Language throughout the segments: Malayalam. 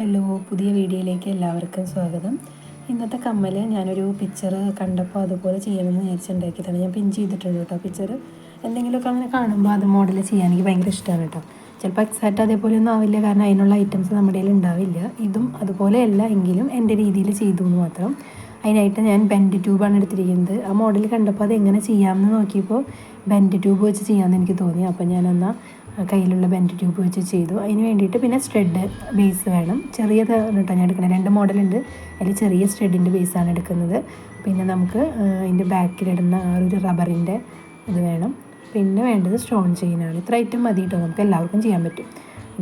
ഹലോ പുതിയ വീഡിയോയിലേക്ക് എല്ലാവർക്കും സ്വാഗതം. ഇന്നത്തെ കമ്മൽ ഞാനൊരു പിക്ചർ കണ്ടപ്പോൾ അതുപോലെ ചെയ്യണമെന്ന് വിചാരിച്ചുണ്ടാക്കിയതാണ് ഞാൻ പിൻ ചെയ്തിട്ടുണ്ട് കേട്ടോ പിക്ചർ എന്തെങ്കിലുമൊക്കെ അങ്ങനെ കാണുമ്പോൾ അത് മോഡൽ ചെയ്യാൻ എനിക്ക് ഭയങ്കര ഇഷ്ടമാണ് കേട്ടോ. ചിലപ്പോൾ എക്സാക്റ്റ് അതേപോലെ ഒന്നും ആവില്ല കാരണം അതിനുള്ള ഐറ്റംസ് നമ്മുടെ കയ്യിൽ ഉണ്ടാവില്ല. ഇതും അതുപോലെ അതുപോലെയല്ല എങ്കിലും എന്റെ രീതിയിൽ ചെയ്തു എന്ന് മാത്രം. അതിനായിട്ട് ഞാൻ ബെൻഡ് ട്യൂബാണ് എടുത്തിരിക്കുന്നത്. ആ മോഡൽ കണ്ടപ്പോൾ അത് എങ്ങനെ ചെയ്യാമെന്ന് നോക്കിയപ്പോൾ ബെൻഡ് ട്യൂബ് വെച്ച് ചെയ്യാമെന്ന് എനിക്ക് തോന്നി. അപ്പോൾ ഞാനെന്നാൽ കയ്യിലുള്ള ബെൻഡ് ട്യൂബ് വെച്ച് ചെയ്തു. അതിന് വേണ്ടിയിട്ട് പിന്നെ സ്റ്റെഡ് ബേസ് വേണം. ചെറിയത് കേട്ടോ ഞാൻ എടുക്കുന്നത് രണ്ട് മോഡലുണ്ട്. അതിൽ ചെറിയ സ്റ്റെഡിന്റെ ബേസാണ് എടുക്കുന്നത്. പിന്നെ നമുക്ക് അതിന്റെ ബാക്കിലിടുന്ന ആ ഒരു റബ്ബറിന്റെ ഇത് വേണം. പിന്നെ വേണ്ടത് സ്റ്റോൺ ചെയിനാണ് ഇത്ര ഐറ്റം മതി കേട്ടോ നമുക്ക് എല്ലാവർക്കും ചെയ്യാൻ പറ്റും.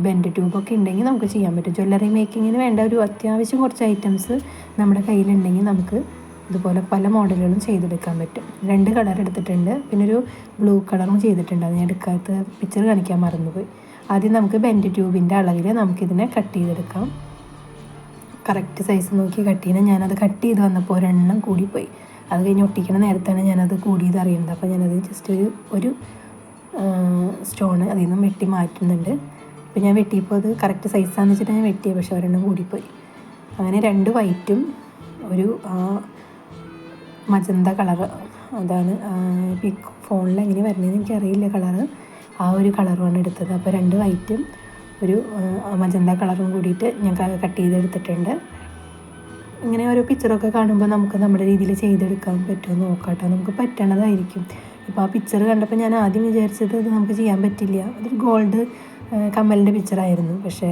ബെൻഡ് ട്യൂബൊക്കെ ഉണ്ടെങ്കിൽ നമുക്ക് ചെയ്യാൻ പറ്റും. ജ്വല്ലറി മേക്കിങ്ങിന് വേണ്ട ഒരു അത്യാവശ്യം കുറച്ച് ഐറ്റംസ് നമ്മുടെ കയ്യിലുണ്ടെങ്കിൽ നമുക്ക് ഇതുപോലെ പല മോഡലുകളും ചെയ്തെടുക്കാൻ പറ്റും. രണ്ട് കളർ എടുത്തിട്ടുണ്ട്. പിന്നെ ഒരു ബ്ലൂ കളറും ചെയ്തിട്ടുണ്ട്. അത് ഞാൻ എടുക്കാത്ത പിക്ചർ കാണിക്കാൻ മറന്നുപോയി. ആദ്യം നമുക്ക് ബെൻഡ് ട്യൂബിന്റെ അളവിൽ നമുക്കിതിനെ കട്ട് ചെയ്തെടുക്കാം. കറക്റ്റ് സൈസ് നോക്കി കട്ട് ചെയ്യണം. ഞാനത് കട്ട് ചെയ്ത് വന്നപ്പോൾ ഒരെണ്ണം കൂടിപ്പോയി. അത് കഴിഞ്ഞ് ഒട്ടിക്കണ നേരത്താണ് ഞാനത് കൂടിയത് അറിയുന്നത്. അപ്പോൾ ഞാനത് ജസ്റ്റ് ഒരു ഒരു സ്റ്റോൺ അതിൽ നിന്നും വെട്ടി മാറ്റുന്നുണ്ട്. അപ്പോൾ ഞാൻ വെട്ടിയപ്പോൾ അത് കറക്റ്റ് സൈസാന്ന് വെച്ചിട്ട് ഞാൻ വെട്ടിയത്. പക്ഷേ ഒരെണ്ണം കൂടിപ്പോയി. അങ്ങനെ രണ്ട് വൈറ്റും ഒരു മജന്ത കളർ അതാണ് പിക്ക് ഫോണിൽ എങ്ങനെ വരുന്നതെന്ന് എനിക്കറിയില്ല കളറ്. ആ ഒരു കളറുമാണ് എടുത്തത്. അപ്പോൾ രണ്ട് വൈറ്റും ഒരു മജന്ത കളറും കൂടിയിട്ട് ഞാൻ കട്ട് ചെയ്തെടുത്തിട്ടുണ്ട്. ഇങ്ങനെ ഓരോ പിക്ചറൊക്കെ കാണുമ്പോൾ നമുക്ക് നമ്മുടെ രീതിയിൽ ചെയ്തെടുക്കാൻ പറ്റുമോ നോക്കാട്ടോ കേട്ടോ. നമുക്ക് പറ്റണതായിരിക്കും. ഇപ്പോൾ ആ പിക്ചർ കണ്ടപ്പോൾ ഞാൻ ആദ്യം വിചാരിച്ചത് ഇത് നമുക്ക് ചെയ്യാൻ പറ്റില്ല. അതൊരു ഗോൾഡ് കമ്മലിന്റെ പിക്ചറായിരുന്നു പക്ഷേ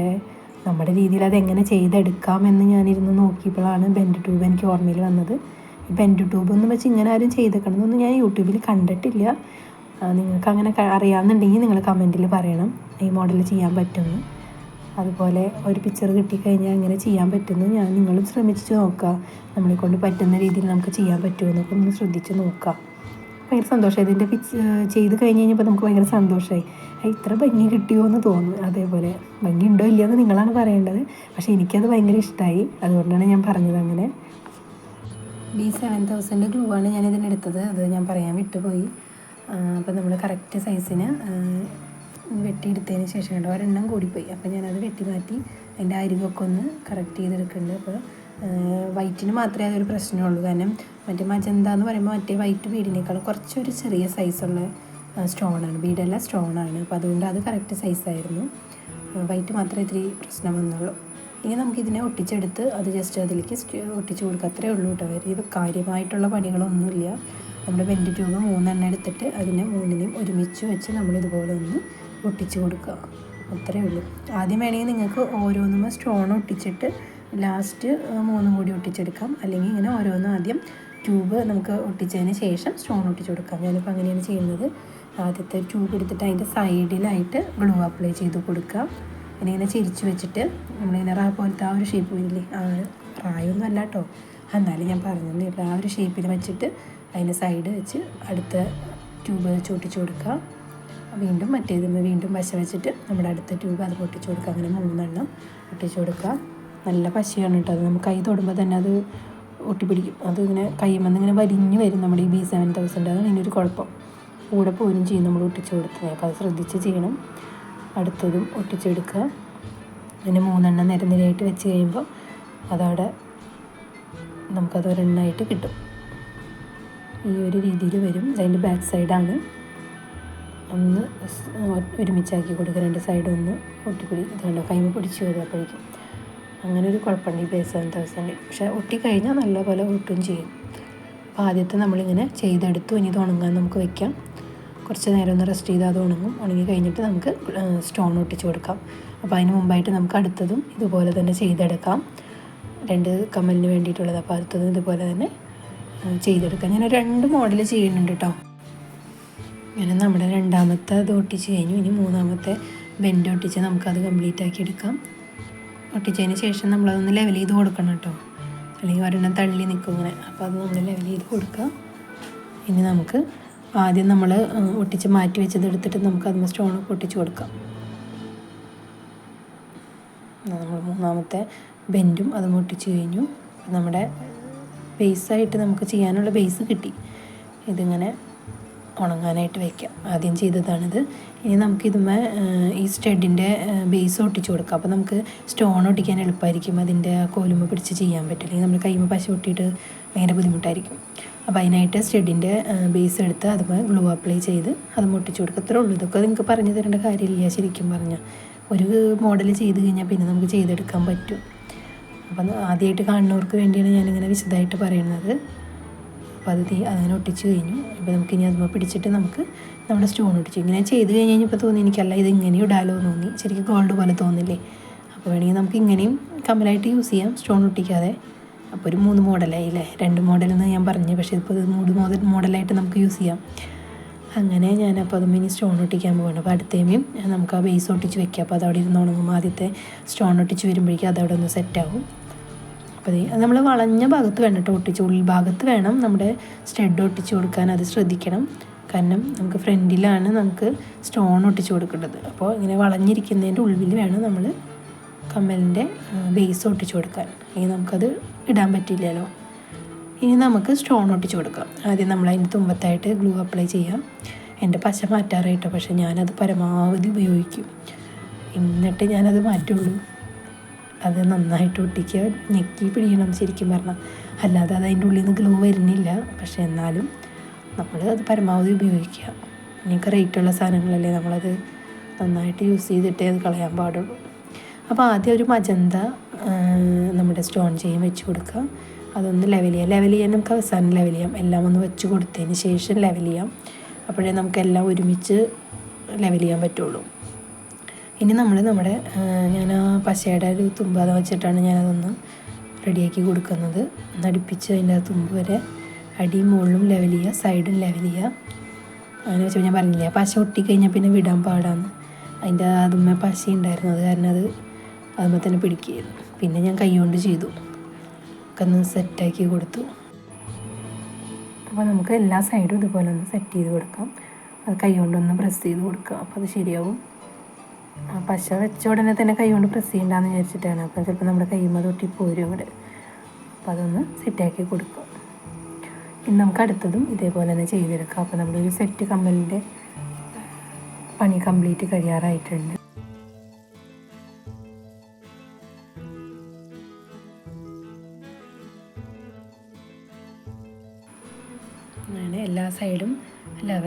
നമ്മുടെ രീതിയിൽ അതെങ്ങനെ ചെയ്തെടുക്കാമെന്ന് ഞാനിരുന്ന് നോക്കിയപ്പോഴാണ് ബെൻഡ് ട്യൂബ് എനിക്ക് ഓർമ്മയിൽ വന്നത്. ബെൻഡ് ട്യൂബ് എന്ന് വെച്ച് ഇങ്ങനെ ആരും ചെയ്തേക്കണമെന്നൊന്നും ഞാൻ യൂട്യൂബിൽ കണ്ടിട്ടില്ല. നിങ്ങൾക്ക് അങ്ങനെ അറിയാമെന്നുണ്ടെങ്കിൽ നിങ്ങൾ കമന്റിൽ പറയണം. ഈ മോഡൽ ചെയ്യാൻ പറ്റുമെന്ന്. അതുപോലെ ഒരു പിക്ചർ കിട്ടിക്കഴിഞ്ഞാൽ അങ്ങനെ ചെയ്യാൻ പറ്റുന്നു. ഞാൻ നിങ്ങളും ശ്രമിച്ച് നോക്കുക നമ്മളെ കൊണ്ട് പറ്റുന്ന രീതിയിൽ നമുക്ക് ചെയ്യാൻ പറ്റുമോ എന്നൊക്കെ ഒന്ന് ശ്രദ്ധിച്ച് നോക്കുക ഭയങ്കര സന്തോഷമായി. ഇതിന്റെ പിച്ച് ചെയ്ത് കഴിഞ്ഞ് കഴിഞ്ഞപ്പോൾ നമുക്ക് ഭയങ്കര സന്തോഷമായി. ഇത്ര ഭംഗി കിട്ടിയോ എന്ന് തോന്നുന്നു. അതേപോലെ ഭംഗി ഉണ്ടോ ഇല്ലയോ എന്ന് നിങ്ങളാണ് പറയേണ്ടത്. പക്ഷേ എനിക്കത് ഭയങ്കര ഇഷ്ടമായി അതുകൊണ്ടാണ് ഞാൻ പറഞ്ഞത് അങ്ങനെ. ബി സെവൻ തൗസൻഡ് ഗ്ലൂ ആണ് ഞാൻ ഇതിനെടുത്തത് അത് ഞാൻ പറയാൻ വിട്ടുപോയി. അപ്പോൾ നമ്മൾ കറക്റ്റ് സൈസിന് വെട്ടിയെടുത്തതിന് ശേഷം കേട്ടോ ഒരെണ്ണം കൂടിപ്പോയി. അപ്പോൾ ഞാനത് വെട്ടി മാറ്റി അതിന്റെ അരികൊക്കെ ഒന്ന് കറക്റ്റ് ചെയ്തെടുക്കുന്നുണ്ട്. അപ്പോൾ വൈറ്റിന് മാത്രമേ അതൊരു പ്രശ്നമുള്ളൂ. കാരണം മറ്റേ മജന്ത എന്ന് പറയുമ്പോൾ മറ്റേ വൈറ്റ് ബീഡിനേക്കാളും കുറച്ചൊരു ചെറിയ സൈസുള്ള സ്റ്റോണാണ് ബീഡല്ല സ്റ്റോണാണ് അപ്പോൾ അതുകൊണ്ട് അത് കറക്റ്റ് സൈസായിരുന്നു വൈറ്റ് മാത്രമേ ഇത്തിരി പ്രശ്നം വന്നുള്ളൂ. ഇനി നമുക്കിതിനെ ഒട്ടിച്ചെടുത്ത് അത് ജസ്റ്റ് അതിലേക്ക് ഒട്ടിച്ചു കൊടുക്കുക. അത്രേ ഉള്ളൂ കേട്ടോ വരും ഇത് കാര്യമായിട്ടുള്ള പണികളൊന്നുമില്ല. നമ്മുടെ ബെൻഡ് ട്യൂബ് മൂന്നെണ്ണം എടുത്തിട്ട് അതിനെ മൂന്നിനെയും ഒരുമിച്ച് വെച്ച് നമ്മൾ ഇതുപോലെ ഒന്ന് ഒട്ടിച്ചു കൊടുക്കുക. അത്രേ ഉള്ളൂ. ആദ്യം വേണമെങ്കിൽ നിങ്ങൾക്ക് ഓരോന്നും സ്റ്റോൺ ഒട്ടിച്ചിട്ട് ലാസ്റ്റ് മൂന്നും കൂടി ഒട്ടിച്ചെടുക്കാം. അല്ലെങ്കിൽ ഇങ്ങനെ ഓരോന്നും ആദ്യം ട്യൂബ് നമുക്ക് ഒട്ടിച്ചതിന് ശേഷം സ്റ്റോൺ ഒട്ടിച്ചു കൊടുക്കാം. ഞാനിപ്പോൾ അങ്ങനെയാണ് ചെയ്യുന്നത്. ആദ്യത്തെ ട്യൂബ് എടുത്തിട്ട് അതിന്റെ സൈഡിലായിട്ട് ഗ്ലൂ അപ്ലൈ ചെയ്ത് കൊടുക്കുക. ഇങ്ങനെ ചിരിച്ചു വെച്ചിട്ട് നമ്മളിങ്ങനെ റാ പോലത്തെ ആ ഒരു ഷേപ്പ് വരില്ലേ ആ റായൊന്നും അല്ല കേട്ടോ എന്നാലും ഞാൻ പറഞ്ഞില്ല ആ ഒരു ഷേപ്പിൽ വെച്ചിട്ട് അതിന്റെ സൈഡ് വെച്ച് അടുത്ത ട്യൂബ് വെച്ച് ഒട്ടിച്ചു കൊടുക്കുക. വീണ്ടും മറ്റേത് വീണ്ടും പശ വെച്ചിട്ട് നമ്മുടെ അടുത്ത ട്യൂബ് അത് പൊട്ടിച്ചു കൊടുക്കുക. അങ്ങനെ മൂന്നെണ്ണം ഒട്ടിച്ചു കൊടുക്കുക. നല്ല പശയാണ് കേട്ടോ അത്. നമുക്ക് കൈ തൊടുമ്പോൾ തന്നെ അത് ഒട്ടിപ്പിടിക്കും. അത് ഇങ്ങനെ കൈമന്ന് ഇങ്ങനെ വലിഞ്ഞ് വരും നമ്മുടെ ഈ ബി സെവൻ തൗസൻഡ് അതാണ് ഇതിനൊരു കുഴപ്പം. കൂടെ പോലും ചെയ്യും നമ്മൾ ഒട്ടിച്ചു കൊടുത്തത്. അപ്പോൾ അത് ശ്രദ്ധിച്ച് ചെയ്യണം. അടുത്തതും ഒട്ടിച്ചെടുക്കുക. അങ്ങനെ മൂന്നെണ്ണം നിരനിരയായിട്ട് വെച്ച് കഴിയുമ്പോൾ അതവിടെ നമുക്കത് ഒരെണ്ണമായിട്ട് കിട്ടും. ഈ ഒരു രീതിയിൽ വരും. അതിന്റെ ബാക്ക് സൈഡാണ്. ഒന്ന് ഒരുമിച്ചാക്കി കൊടുക്കുക. രണ്ട് സൈഡ് ഒന്ന് ഒട്ടിപ്പിടി ഇതുകൊണ്ട് കൈമ പിടിച്ച് വരും അപ്പോഴേക്കും അങ്ങനെ ഒരു കുഴപ്പമുണ്ട് ഈ ബേസ് സെവൻ തൗസൻഡ് പക്ഷേ ഒട്ടിക്കഴിഞ്ഞാൽ നല്ലപോലെ ഒട്ടും ചെയ്യും. അപ്പോൾ ആദ്യത്തെ നമ്മളിങ്ങനെ ചെയ്തെടുത്തു. ഇനി ഇത് ഉണങ്ങാൻ നമുക്ക് വെക്കാം. കുറച്ച് നേരം ഒന്ന് റെസ്റ്റ് ചെയ്താൽ അത് ഉണങ്ങും. ഉണങ്ങി കഴിഞ്ഞിട്ട് നമുക്ക് സ്റ്റോൺ ഒട്ടിച്ച് കൊടുക്കാം. അപ്പോൾ അതിന് മുമ്പായിട്ട് നമുക്ക് അടുത്തതും ഇതുപോലെ തന്നെ ചെയ്തെടുക്കാം. രണ്ട് കമ്മലിന് വേണ്ടിയിട്ടുള്ളത്. അപ്പോൾ അടുത്തതും ഇതുപോലെ തന്നെ ചെയ്തെടുക്കാം. ഞാൻ രണ്ട് മോഡൽ ചെയ്യുന്നുണ്ട് കേട്ടോ അങ്ങനെ നമ്മുടെ രണ്ടാമത്തെ അത് ഒട്ടിച്ച് കഴിഞ്ഞു. ഇനി മൂന്നാമത്തെ ബെൻഡ് ഒട്ടിച്ച് നമുക്കത് കംപ്ലീറ്റ് ആക്കി എടുക്കാം. ഒട്ടിച്ചതിന് ശേഷം നമ്മളതൊന്ന് ലെവൽ ചെയ്ത് കൊടുക്കണം കേട്ടോ അല്ലെങ്കിൽ ഒരെണ്ണം തള്ളി നിൽക്കും ഇങ്ങനെ. അപ്പോൾ അത് നമ്മൾ ലെവൽ ചെയ്ത് കൊടുക്കുക ഇനി നമുക്ക് ആദ്യം നമ്മൾ ഒട്ടിച്ച് മാറ്റി വെച്ചത് എടുത്തിട്ട് നമുക്ക് അതിന് സ്റ്റോൺ ഒട്ടിച്ച് കൊടുക്കാം. നമ്മൾ മൂന്നാമത്തെ ബെൻഡും അത് ഒട്ടിച്ച് കഴിഞ്ഞു. നമ്മുടെ ബേസായിട്ട് നമുക്ക് ചെയ്യാനുള്ള ബേസ് കിട്ടി. ഇതിങ്ങനെ ഉണങ്ങാനായിട്ട് വയ്ക്കാം ആദ്യം ചെയ്തതാണിത്. ഇനി നമുക്കിതുമേ ഈ സ്റ്റഡിന്റെ ബേസ് ഒട്ടിച്ച് കൊടുക്കാം. അപ്പോൾ നമുക്ക് സ്റ്റോൺ ഒട്ടിക്കാൻ എളുപ്പമായിരിക്കും അതിന്റെ കോലുമ പിടിച്ച് ചെയ്യാൻ പറ്റില്ല. നമ്മൾ കൈമ പശ ഒട്ടിയിട്ട് ഭയങ്കര ബുദ്ധിമുട്ടായിരിക്കും. അപ്പോൾ അതിനായിട്ട് സ്റ്റെഡിന്റെ ബേസ് എടുത്ത് അതുപോലെ ഗ്ലൂ അപ്ലൈ ചെയ്ത് അത് മുട്ടിച്ചു കൊടുക്കുക അത്രേ ഉള്ളൂ. ഇതൊക്കെ നിങ്ങൾക്ക് പറഞ്ഞു തരേണ്ട കാര്യമില്ല. ശരിക്കും പറഞ്ഞാൽ ഒരു മോഡൽ ചെയ്ത് കഴിഞ്ഞാൽ പിന്നെ നമുക്ക് ചെയ്തെടുക്കാൻ പറ്റും. അപ്പം ആദ്യമായിട്ട് കാണുന്നവർക്ക് വേണ്ടിയാണ് ഞാനിങ്ങനെ വിശദമായിട്ട് പറയുന്നത്. അപ്പോൾ അത് തീ അങ്ങനെ ഒട്ടിച്ച് കഴിഞ്ഞു. അപ്പോൾ നമുക്ക് ഇനി അതുമ്പോൾ പിടിച്ചിട്ട് നമുക്ക് നമ്മുടെ സ്റ്റോൺ ഒട്ടിച്ചു. ഇങ്ങനെ ചെയ്ത് കഴിഞ്ഞ് കഴിഞ്ഞപ്പോൾ തോന്നി എനിക്കല്ല ഇത് ഇങ്ങനെ ഇടാലോ എന്ന് തോന്നി. ശരിക്കും ഗോൾഡ് പോലെ തോന്നില്ലേ. അപ്പോൾ വേണമെങ്കിൽ നമുക്ക് ഇങ്ങനെയും കമ്മലായിട്ട് യൂസ് ചെയ്യാം. സ്റ്റോൺ ഒട്ടിക്കാതെ. അപ്പോൾ ഒരു മൂന്ന് മോഡലായി അല്ലേ രണ്ട് മോഡലെന്ന് ഞാൻ പറഞ്ഞു. പക്ഷേ ഇപ്പോൾ ഇത് മൂന്ന് മോഡൽ മോഡലായിട്ട് നമുക്ക് യൂസ് ചെയ്യാം. അങ്ങനെ ഞാനപ്പോൾ അതും ഇനി സ്റ്റോൺ ഒട്ടിക്കാൻ പോവാണ്. അപ്പോൾ അടുത്തേമയും നമുക്ക് ആ ബേസ് ഒട്ടിച്ച് വെക്കാം. അപ്പോൾ അതവിടെ ഇരുന്ന് ഉണങ്ങുമ്പോൾ ആദ്യത്തെ സ്റ്റോൺ ഒട്ടിച്ച് വരുമ്പോഴേക്കും അതവിടെ ഒന്ന് സെറ്റാകും അപ്പോൾ അത് നമ്മൾ വളഞ്ഞ ഭാഗത്ത് വേണം കേട്ടോ ഒട്ടിച്ച്. ഉൾഭാഗത്ത് വേണം നമ്മുടെ സ്റ്റെഡ് ഒട്ടിച്ച് കൊടുക്കാൻ. അത് ശ്രദ്ധിക്കണം. കാരണം നമുക്ക് ഫ്രണ്ടിലാണ് നമുക്ക് സ്റ്റോൺ ഒട്ടിച്ച് കൊടുക്കേണ്ടത്. അപ്പോൾ ഇങ്ങനെ വളഞ്ഞിരിക്കുന്നതിന്റെ ഉള്ളിൽ വേണം നമ്മൾ കമ്മലിന്റെ ബേസ് ഒട്ടിച്ചു കൊടുക്കാൻ. ഇനി നമുക്കത് ഇടാൻ പറ്റില്ലല്ലോ ഇനി നമുക്ക് സ്റ്റോൺ ഒട്ടിച്ചു കൊടുക്കാം. ആദ്യം നമ്മൾ അതിന്റെ തുമ്പത്തായിട്ട് ഗ്ലൂ അപ്ലൈ ചെയ്യാം. എന്റെ പശ മാറ്റാറായിട്ടോ പക്ഷെ ഞാനത് പരമാവധി ഉപയോഗിക്കും. എന്നിട്ട് ഞാനത് മാറ്റുള്ളൂ. അത് നന്നായിട്ട് ഒട്ടിക്കുക ഞെക്കി പിടിക്കണം ശരിക്കും പറഞ്ഞാൽ. അല്ലാതെ അത് അതിന്റെ ഉള്ളിൽ നിന്ന് ഗ്ലൂ വരുന്നില്ല. പക്ഷേ എന്നാലും നമ്മൾ അത് പരമാവധി ഉപയോഗിക്കുക. ഇനിയൊക്കെ റേറ്റുള്ള സാധനങ്ങളല്ലേ നമ്മളത് നന്നായിട്ട് യൂസ് ചെയ്തിട്ടേ അത് കളയാൻ പാടുള്ളൂ. അപ്പോൾ ആദ്യം ഒരു മജന്ത നമ്മുടെ സ്റ്റോൺ ചെയ്യാൻ വെച്ച് കൊടുക്കുക. അതൊന്ന് ലെവൽ ചെയ്യാം. ലെവൽ ചെയ്യാൻ നമുക്ക് അവസാനം ലെവൽ ചെയ്യാം. എല്ലാം ഒന്ന് വെച്ച് കൊടുത്തതിന് ശേഷം ലെവൽ ചെയ്യാം. അപ്പോഴേ നമുക്കെല്ലാം ഒരുമിച്ച് ലെവൽ ചെയ്യാൻ പറ്റുള്ളൂ. ഇനി നമ്മൾ നമ്മുടെ ഞാൻ ആ പശയുടെ ഒരു തുമ്പ് അത് വെച്ചിട്ടാണ് ഞാനതൊന്ന് റെഡിയാക്കി കൊടുക്കുന്നത്. നടിപ്പിച്ച് അതിന്റെ ആ തുമ്പ് വരെ അടിയും മുകളിലും ലെവൽ ചെയ്യുക സൈഡും ലെവൽ ചെയ്യുക. അങ്ങനെ വെച്ചപ്പോൾ ഞാൻ പറഞ്ഞില്ല പശ ഒട്ടിക്കഴിഞ്ഞാൽ പിന്നെ വിടാൻ പാടാണ് അതിന്റെ അതുമ്മ പശ ഉണ്ടായിരുന്നു അത് കാരണം അത് അതുമ്മ തന്നെ പിടിക്കുകയായിരുന്നു. പിന്നെ ഞാൻ കൈകൊണ്ട് ചെയ്തു. ഒക്കെ ഒന്ന് സെറ്റാക്കി കൊടുത്തു. അപ്പോൾ നമുക്ക് എല്ലാ സൈഡും ഇതുപോലെ ഒന്ന് സെറ്റ് ചെയ്ത് കൊടുക്കാം. അത് കൈ കൊണ്ടൊന്ന് പ്രസ് ചെയ്ത് കൊടുക്കാം അപ്പോൾ അത് ശരിയാവും. പശ വെച്ച ഉടനെ തന്നെ കൈകൊണ്ട് പ്രസ് ചെയ്യണ്ടെന്ന് വിചാരിച്ചിട്ടാണ്. അപ്പോൾ ചിലപ്പോൾ നമ്മുടെ കൈമ തൊട്ടി പോരും അവിടെ അപ്പോൾ അതൊന്ന് സെറ്റാക്കി കൊടുക്കുക. ഇനി നമുക്ക് അടുത്തതും ഇതേപോലെ തന്നെ ചെയ്തെടുക്കാം. അപ്പോൾ നമ്മളൊരു സെറ്റ് കമ്മലിന്റെ പണി കംപ്ലീറ്റ് കഴിയാറായിട്ടുണ്ട്.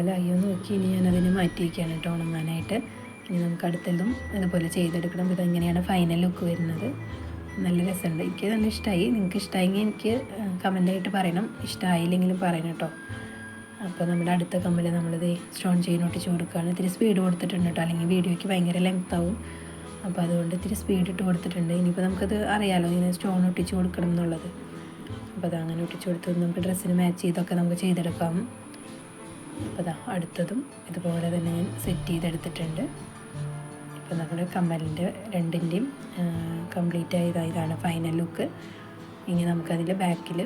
ലെവലായി ഒന്ന് നോക്കി ഇനി ഞാൻ മാറ്റി മാറ്റിയിരിക്കുകയാണ് കേട്ടോ ഉണങ്ങാനായിട്ട്. ഇനി നമുക്ക് അടുത്തതും ഇതുപോലെ ചെയ്തെടുക്കണം. ഇതെങ്ങനെയാണ് ഫൈനൽ ലുക്ക് വരുന്നത്? നല്ല രസമുണ്ട്. എനിക്ക് നല്ല ഇഷ്ടമായി. നിങ്ങൾക്ക് ഇഷ്ടമായെങ്കിൽ എനിക്ക് കമന്റായിട്ട് പറയണം. ഇഷ്ടമായില്ലെങ്കിലും പറയണം കേട്ടോ. അപ്പോൾ നമ്മുടെ അടുത്ത കമ്പിൽ നമ്മളിത് സ്റ്റോൺ ചെയിൻ ഒട്ടിച്ച് കൊടുക്കുകയാണ്. ഇത്തിരി സ്പീഡ് കൊടുത്തിട്ടുണ്ട് കേട്ടോ. അല്ലെങ്കിൽ വീഡിയോയ്ക്ക് ഭയങ്കര ലെങ്ത് ആവും. അപ്പോൾ അതുകൊണ്ട് ഇത്തിരി സ്പീഡ് ഇട്ട് കൊടുത്തിട്ടുണ്ട്. ഇനിയിപ്പോൾ നമുക്കത് അറിയാമല്ലോ ഇങ്ങനെ സ്റ്റോൺ ഒട്ടിച്ച് കൊടുക്കണം എന്നുള്ളത്. അപ്പോൾ അത് അങ്ങനെ ഒട്ടിച്ച് കൊടുത്ത് നമുക്ക് ഡ്രസ്സിന് മാച്ച് ചെയ്തൊക്കെ നമുക്ക് ചെയ്തെടുക്കാം. അപ്പോൾ ഇതാ അടുത്തതും ഇതുപോലെ തന്നെ ഞാൻ സെറ്റ് ചെയ്തെടുത്തിട്ടുണ്ട്. ഇപ്പോൾ നമ്മുടെ കമ്മലിന്റെ രണ്ടിന്റെയും കംപ്ലീറ്റ് ആയതാ ഇതാണ് ഫൈനൽ ലുക്ക് ഇനി നമുക്കതിന്റെ ബാക്കിൽ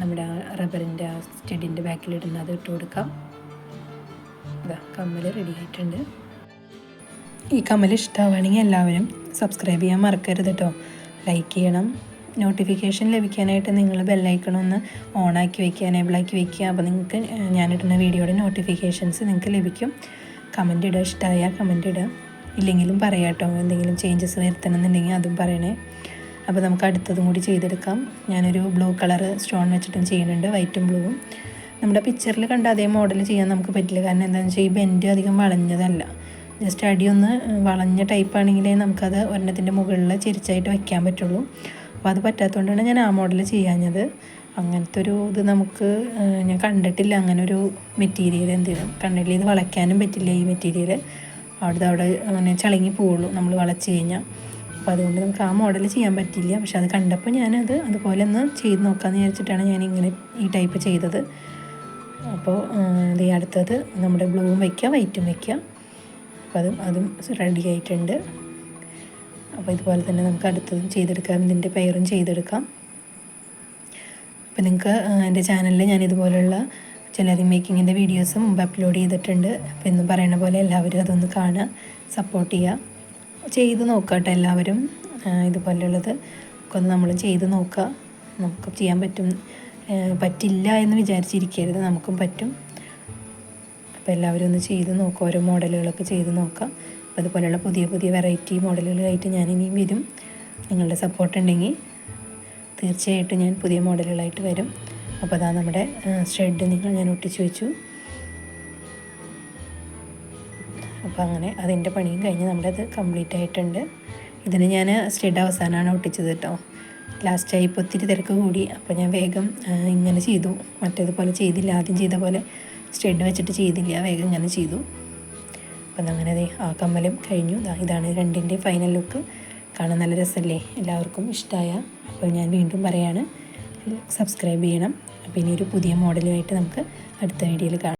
നമ്മുടെ റബ്ബറിന്റെ ആ സ്റ്റഡിന്റെ ബാക്കിൽ ഇടുന്നത് ഇട്ട് കൊടുക്കാം. ഇതാ കമ്മൽ റെഡി ആയിട്ടുണ്ട്. ഈ കമ്മൽ ഇഷ്ടമാവുകയാണെങ്കിൽ എല്ലാവരും സബ്സ്ക്രൈബ് ചെയ്യാൻ മറക്കരുത് കേട്ടോ ലൈക്ക് ചെയ്യണം. നോട്ടിഫിക്കേഷൻ ലഭിക്കാനായിട്ട് നിങ്ങൾ ബെല്ലൈക്കണൊന്ന് ഓണാക്കി വയ്ക്കുക എനേബിളാക്കി വയ്ക്കുക അപ്പോൾ നിങ്ങൾക്ക് ഞാനിടുന്ന വീഡിയോയുടെ നോട്ടിഫിക്കേഷൻസ് നിങ്ങൾക്ക് ലഭിക്കും. കമന്റ് ഇടുക ഇഷ്ടമായാൽ കമന്റ് ഇടുക. ഇല്ലെങ്കിലും പറയാം കേട്ടോ എന്തെങ്കിലും ചേഞ്ചസ് വരുത്തണം എന്നുണ്ടെങ്കിൽ അതും പറയണേ. അപ്പോൾ നമുക്ക് അടുത്തതും കൂടി ചെയ്തെടുക്കാം. ഞാനൊരു ബ്ലൂ കളർ സ്റ്റോൺ വെച്ചിട്ടും ചെയ്യുന്നുണ്ട് വൈറ്റും ബ്ലൂവും നമ്മുടെ പിക്ചറിൽ കണ്ട അതേ മോഡൽ ചെയ്യാൻ നമുക്ക് പറ്റില്ല. കാരണം എന്താണെന്ന് വെച്ചാൽ ഈ ബെൻഡ് അധികം വളഞ്ഞതല്ല. ജസ്റ്റ് അടിയൊന്ന് വളഞ്ഞ ടൈപ്പാണെങ്കിലേ നമുക്കത് ഒരെണ്ണത്തിന്റെ മുകളിൽ ചിരിച്ചായിട്ട് വയ്ക്കാൻ പറ്റുള്ളൂ. അപ്പോൾ അത് പറ്റാത്തതുകൊണ്ടാണ് ഞാൻ ആ മോഡൽ ചെയ്യാഞ്ഞത്. അങ്ങനത്തെ ഒരു ഇത് നമുക്ക് ഞാൻ കണ്ടിട്ടില്ല. അങ്ങനെ ഒരു മെറ്റീരിയൽ എന്തെങ്കിലും കണ്ടിട്ടില്ല ഇത് വളയ്ക്കാനും പറ്റില്ല ഈ മെറ്റീരിയൽ അവിടെ അവിടെ അങ്ങനെ ചളങ്ങി പോവുള്ളൂ നമ്മൾ വളച്ച് കഴിഞ്ഞാൽ അപ്പോൾ അതുകൊണ്ട് നമുക്ക് ആ മോഡൽ ചെയ്യാൻ പറ്റില്ല. പക്ഷെ അത് കണ്ടപ്പോൾ ഞാനത് അതുപോലെ ഒന്ന് ചെയ്ത് നോക്കാമെന്ന് വിചാരിച്ചിട്ടാണ് ഞാൻ ഇങ്ങനെ ഈ ടൈപ്പ് ചെയ്തത്. അപ്പോൾ ഇത് അടുത്തത് നമ്മുടെ ബ്ലൂവും വയ്ക്കുക വൈറ്റും വയ്ക്കുക അപ്പോൾ അതും അതും റെഡി ആയിട്ടുണ്ട്. അപ്പോൾ ഇതുപോലെ തന്നെ നമുക്ക് അടുത്തതും ചെയ്തെടുക്കാം. ഇതിന്റെ പെയറും ചെയ്തെടുക്കാം. അപ്പോൾ നിങ്ങൾക്ക് എന്റെ ചാനലിൽ ഞാൻ ഇതുപോലെയുള്ള ജ്വല്ലറി മേക്കിങ്ങിന്റെ വീഡിയോസ് മുമ്പ് അപ്ലോഡ് ചെയ്തിട്ടുണ്ട്. അപ്പോൾ എന്നും പറയുന്ന പോലെ എല്ലാവരും അതൊന്ന് കാണുക സപ്പോർട്ട് ചെയ്യുക. ചെയ്ത് നോക്കട്ടെ എല്ലാവരും. ഇതുപോലെയുള്ളത് ഒക്കെ ഒന്ന് നമ്മൾ ചെയ്ത് നോക്കുക. നമുക്ക് ചെയ്യാൻ പറ്റും. പറ്റില്ല എന്ന് വിചാരിച്ചിരിക്കരുത്. നമുക്കും പറ്റും. അപ്പോൾ എല്ലാവരും ഒന്ന് ചെയ്ത് നോക്കുക. ഓരോ മോഡലുകളൊക്കെ ചെയ്ത് നോക്കാം അതുപോലെയുള്ള പുതിയ പുതിയ വെറൈറ്റി മോഡലുകളായിട്ട് ഞാൻ ഇനിയും വരും. നിങ്ങളുടെ സപ്പോർട്ട് ഉണ്ടെങ്കിൽ തീർച്ചയായിട്ടും ഞാൻ പുതിയ മോഡലുകളായിട്ട് വരും. അപ്പോൾ അതാ നമ്മുടെ ഷെഡ് നിങ്ങൾ ഞാൻ ഒട്ടിച്ചു വെച്ചു. അപ്പോൾ അങ്ങനെ അതിന്റെ പണിയും കഴിഞ്ഞ് നമ്മുടെ അത് കംപ്ലീറ്റ് ആയിട്ടുണ്ട്. ഇതിന് ഞാൻ സ്റ്റെഡ് അവസാനമാണ് ഒട്ടിച്ചത് കേട്ടോ. ലാസ്റ്റായി ഇപ്പോൾ ഒത്തിരി തിരക്ക് കൂടി. അപ്പോൾ ഞാൻ വേഗം ഇങ്ങനെ ചെയ്തു. മറ്റേതുപോലെ ചെയ്തില്ല. ആദ്യം ചെയ്ത പോലെ സ്റ്റെഡ് വെച്ചിട്ട് ചെയ്തില്ല. വേഗം ഇങ്ങനെ ചെയ്തു. അപ്പം അങ്ങനെ ദേ ആ കമ്മലും കഴിഞ്ഞു. ഇതാണ് രണ്ടിന്റെ ഫൈനൽ ലുക്ക് കാണാൻ നല്ല രസമല്ലേ എല്ലാവർക്കും ഇഷ്ടമായ അപ്പോൾ ഞാൻ വീണ്ടും പറയാണ് സബ്സ്ക്രൈബ് ചെയ്യണം. അപ്പോൾ ഇനി ഒരു പുതിയ മോഡലുമായിട്ട് നമുക്ക് അടുത്ത വീഡിയോയിൽ കാണാം.